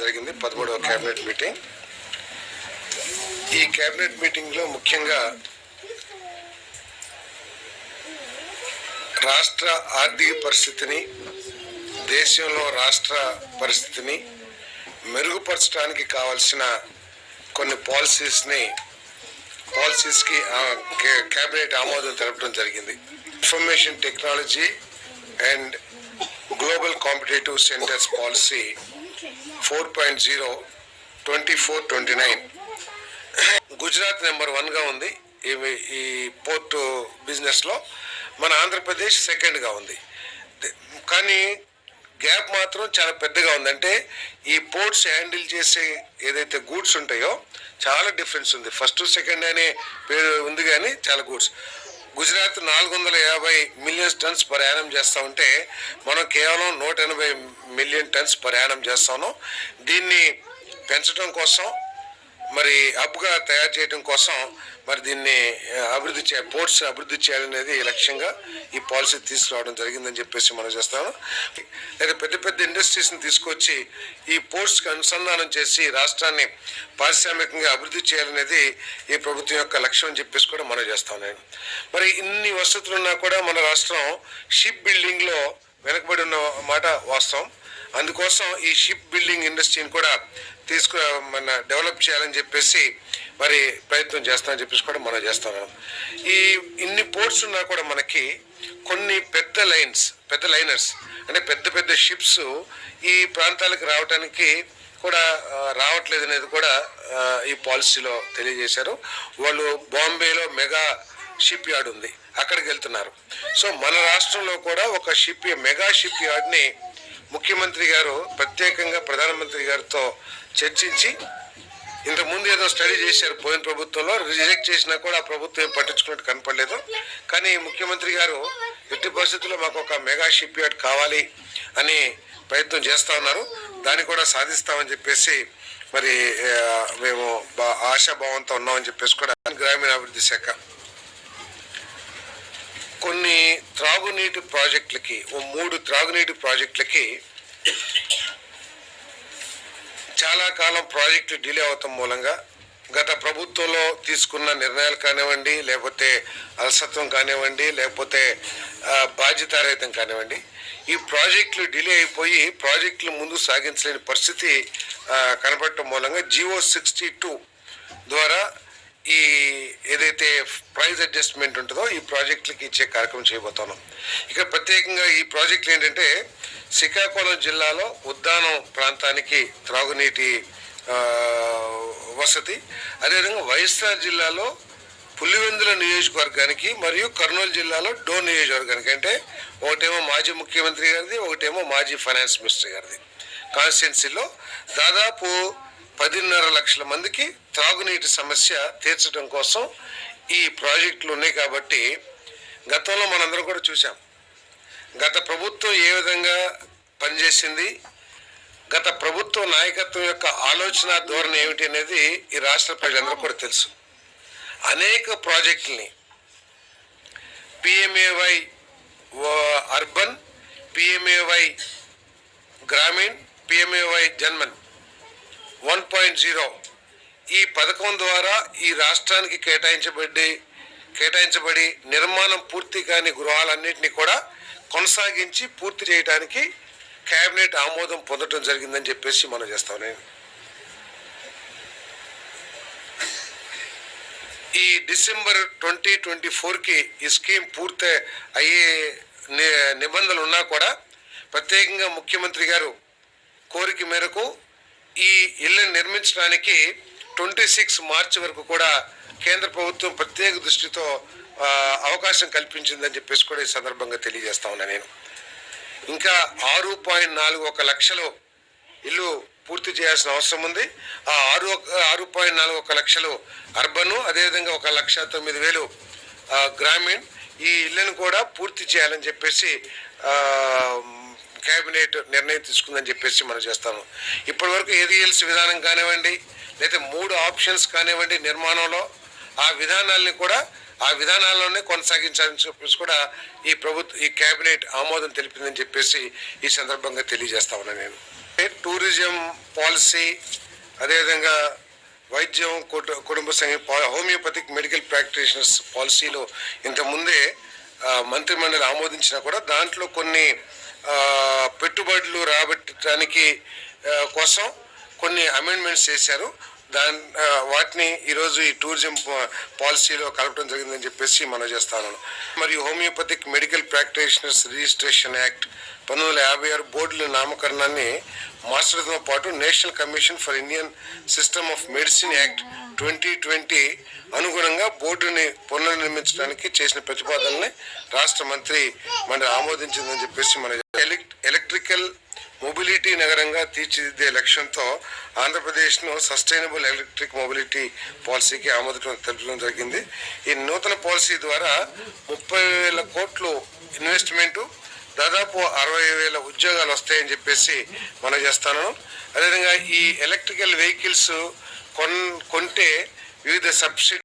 జరిగింది. పదమూడవ cabinet meeting. ఈ కేబినెట్ మీటింగ్లో ముఖ్యంగా రాష్ట్ర ఆర్థిక పరిస్థితిని దేశంలో రాష్ట్ర పరిస్థితిని మెరుగుపరచడానికి కావలసిన కొన్ని పాలసీస్ని పాలసీస్కి కేబినెట్ ఆమోదం తెలపడం జరిగింది. Information technology and global competitive centres policy four point zero twenty four twenty nine. Gujarat number వన్గా ఉంది. ఈ ఈ పోర్ట్ బిజినెస్లో మన ఆంధ్రప్రదేశ్ సెకండ్గా ఉంది. కానీ గ్యాప్ మాత్రం చాలా పెద్దగా ఉందంటే ఈ పోర్ట్స్ హ్యాండిల్ చేసే ఏదైతే గూడ్స్ ఉంటాయో చాలా డిఫరెన్స్ ఉంది. ఫస్ట్ సెకండ్ అనే పేరు ఉంది కానీ చాలా గూడ్స్. గుజరాత్ నాలుగు వందల యాభై మిలియన్ టన్స్ పర్ యానం చేస్తా ఉంటే మనం కేవలం నూట ఎనభై మిలియన్ టన్స్ పర్ యానం చేస్తాను. దీన్ని పెంచడం కోసం మరి హబ్గా తయారు చేయడం కోసం మరి దీన్ని అభివృద్ధి చే పోర్ట్స్ అభివృద్ధి చేయాలనేది లక్ష్యంగా ఈ పాలసీ తీసుకురావడం జరిగిందని చెప్పేసి మనం చేస్తాము. లేదా పెద్ద పెద్ద ఇండస్ట్రీస్ని తీసుకొచ్చి ఈ పోర్ట్స్కి అనుసంధానం చేసి రాష్ట్రాన్ని పారిశ్రామికంగా అభివృద్ధి చేయాలనేది ఈ ప్రభుత్వం యొక్క లక్ష్యం అని చెప్పేసి కూడా మనం చేస్తాం నేను మరి ఇన్ని వసతులు ఉన్నా కూడా మన రాష్ట్రం షిప్ బిల్డింగ్లో వెనకబడి ఉన్న మాట వాస్తవం. అందుకోసం ఈ షిప్ బిల్డింగ్ ఇండస్ట్రీని కూడా తీసుకు మన డెవలప్ చేయాలని చెప్పేసి మరి ప్రయత్నం చేస్తామని చెప్పేసి కూడా మనం చేస్తున్నాం ఈ ఇన్ని పోర్ట్స్ ఉన్నా కూడా మనకి కొన్ని పెద్ద లైన్స్ పెద్ద లైనర్స్ అంటే పెద్ద పెద్ద షిప్స్ ఈ ప్రాంతాలకు రావడానికి కూడా రావట్లేదు అనేది కూడా ఈ పాలసీలో తెలియజేశారు. వాళ్ళు బాంబేలో మెగా షిప్ యార్డ్ ఉంది. అక్కడికి వెళ్తున్నారు. సో మన రాష్ట్రంలో కూడా ఒక షిప్ మెగా షిప్ యార్డ్ని ముఖ్యమంత్రి గారు ప్రత్యేకంగా ప్రధానమంత్రి గారితో చర్చించి ఇంతకుముందు ఏదో స్టడీ చేశారు పోయిన ప్రభుత్వంలో రిజెక్ట్ చేసినా కూడా ఆ ప్రభుత్వం ఏం పట్టించుకున్నట్టు కనపడలేదు. కానీ ముఖ్యమంత్రి గారు ఎట్టి పరిస్థితుల్లో మాకు ఒక మెగా షిప్ యార్డ్ కావాలి అని ప్రయత్నం చేస్తా ఉన్నారు. దాన్ని కూడా సాధిస్తామని చెప్పేసి మరి మేము బా- ఆశాభావంతో ఉన్నామని చెప్పేసి కూడా గ్రామీణాభివృద్ధి శాఖ కొన్ని త్రాగునీటి ప్రాజెక్టులకి ఓ మూడు త్రాగునీటి ప్రాజెక్టులకి చాలా కాలం ప్రాజెక్టు డిలే అవటం మూలంగా గత ప్రభుత్వంలో తీసుకున్న నిర్ణయాలు కానివ్వండి లేకపోతే అలసత్వం కానివ్వండి లేకపోతే బాధ్యతారహితం కానివ్వండి ఈ ప్రాజెక్టులు డిలే అయిపోయి ప్రాజెక్టులు ముందు సాగించలేని పరిస్థితి కనపడటం మూలంగా జియో సిక్స్టీ టూ ద్వారా ఈ ఏదైతే ప్రైజ్ అడ్జస్ట్మెంట్ ఉంటుందో ఈ ప్రాజెక్టులకి ఇచ్చే కార్యక్రమం చేయబోతున్నాం. ఇక ప్రత్యేకంగా ఈ ప్రాజెక్టులు ఏంటంటే శ్రీకాకుళం జిల్లాలో ఉద్దానం ప్రాంతానికి త్రాగునీటి వసతి. అదేవిధంగా వైఎస్ఆర్ జిల్లాలో పులివెందుల నియోజకవర్గానికి మరియు కర్నూలు జిల్లాలో డోన్ నియోజకవర్గానికి అంటే ఒకటేమో మాజీ ముఖ్యమంత్రి గారిది ఒకటేమో మాజీ ఫైనాన్స్ మినిస్టర్ గారిది. కాన్స్టిట్యున్సీలో దాదాపు పదిన్నర లక్షల మందికి త్రాగునీటి సమస్య తీర్చడం కోసం ఈ ప్రాజెక్టులు ఉన్నాయి కాబట్టి గతంలో మనందరం కూడా చూసాం గత ప్రభుత్వం ఏ విధంగా పనిచేసింది? గత ప్రభుత్వ నాయకత్వం యొక్క ఆలోచన ధోరణి ఏమిటి అనేది ఈ రాష్ట్ర ప్రజలందరూ కూడా తెలుసు. అనేక ప్రాజెక్టుల్ని PMAY urban PMAY Gramin PMAY Janman. One point zero. ఈ పథకం ద్వారా ఈ రాష్ట్రానికి కేటాయించబడి కేటాయించబడి నిర్మాణం పూర్తి కాని గృహాలన్నింటినీ కూడా కొనసాగించి పూర్తి చేయడానికి కేబినెట్ ఆమోదం పొందడం జరిగిందని చెప్పేసి మనం చేస్తాం నేను ఈ డిసెంబర్ ట్వంటీ ట్వంటీ ఫోర్కి ఈ స్కీమ్ పూర్తి అయ్యే నిబంధనలు ఉన్నా కూడా ప్రత్యేకంగా ముఖ్యమంత్రి గారు కోరిక మేరకు ఈ ఇళ్ళని నిర్మించడానికి ట్వంటీ సిక్స్ మార్చి వరకు కూడా కేంద్ర ప్రభుత్వం ప్రత్యేక దృష్టితో అవకాశం కల్పించిందని చెప్పేసి కూడా ఈ సందర్భంగా తెలియజేస్తా ఉన్నా నేను. ఇంకా ఆరు పాయింట్ నాలుగు ఒక లక్షలు ఇల్లు పూర్తి చేయాల్సిన అవసరం ఉంది. ఆ ఆరు ఒక- ఆరు పాయింట్ నాలుగు ఒక లక్షలు అర్బన్ అదేవిధంగా ఒక లక్ష తొమ్మిది వేలు గ్రామీణ్ ఈ ఇళ్ళను కూడా పూర్తి చేయాలని చెప్పేసి క్యాబినెట్ కేబినెట్ నిర్ణయం తీసుకుందని చెప్పేసి మనం చేస్తాము. ఇప్పటి వరకు ఏదిఎల్స్ విధానం కానివ్వండి లేదా మూడు ఆప్షన్స్ కానివ్వండి నిర్మాణంలో ఆ విధానాల్ని కూడా ఆ విధానాల్లోనే కొనసాగించాలని చెప్పేసి కూడా ఈ ప్రభుత్వ ఈ కేబినెట్ ఆమోదం తెలిపిందని చెప్పేసి ఈ సందర్భంగా తెలియజేస్తా ఉన్నాను నేను. టూరిజం పాలసీ అదేవిధంగా వైద్యం కుట- కుటుంబ సంఘ హోమియోపతిక్ మెడికల్ ప్రాక్టీషనర్స్ పాలసీలో ఇంతకుముందే మంత్రిమండలి ఆమోదించినా కూడా దాంట్లో కొన్ని పెట్టుబడులు రాబట్టడానికి కోసం కొన్ని అమెండ్మెంట్స్ చేశారు. దాని వాటిని ఈరోజు ఈ టూరిజం పాలసీలో కలపడం జరిగిందని చెప్పేసి మనం చేస్తాను మరియు homeopathic medical practitioners registration act పంతొమ్మిది వందల యాభై ఆరు బోర్డుల నామకరణాన్ని మార్చడంతో పాటు national commission for Indian system of medicine act twenty twenty అనుగుణంగా బోర్డుని పునర్నిర్మించడానికి చేసిన ప్రతిపాదనని రాష్ట్ర మంత్రి మన ఆమోదించిందని చెప్పేసి మన ఎలక్- ఎలక్ట్రికల్ మొబిలిటీ నగరంగా తీర్చిదిద్దే లక్ష్యంతో ఆంధ్రప్రదేశ్ను సస్టైనబుల్ ఎలక్ట్రిక్ మొబిలిటీ పాలసీకి ఆమోదం తెలపడం జరిగింది. ఈ నూతన పాలసీ ద్వారా ముప్పై వేల కోట్లు ఇన్వెస్ట్మెంటు దాదాపు అరవై వేల ఉద్యోగాలు వస్తాయని చెప్పేసి మనం చేస్తాను. అదేవిధంగా ఈ ఎలక్ట్రికల్ వెహికల్స్ కొన్ కొంటే వివిధ సబ్సిడీ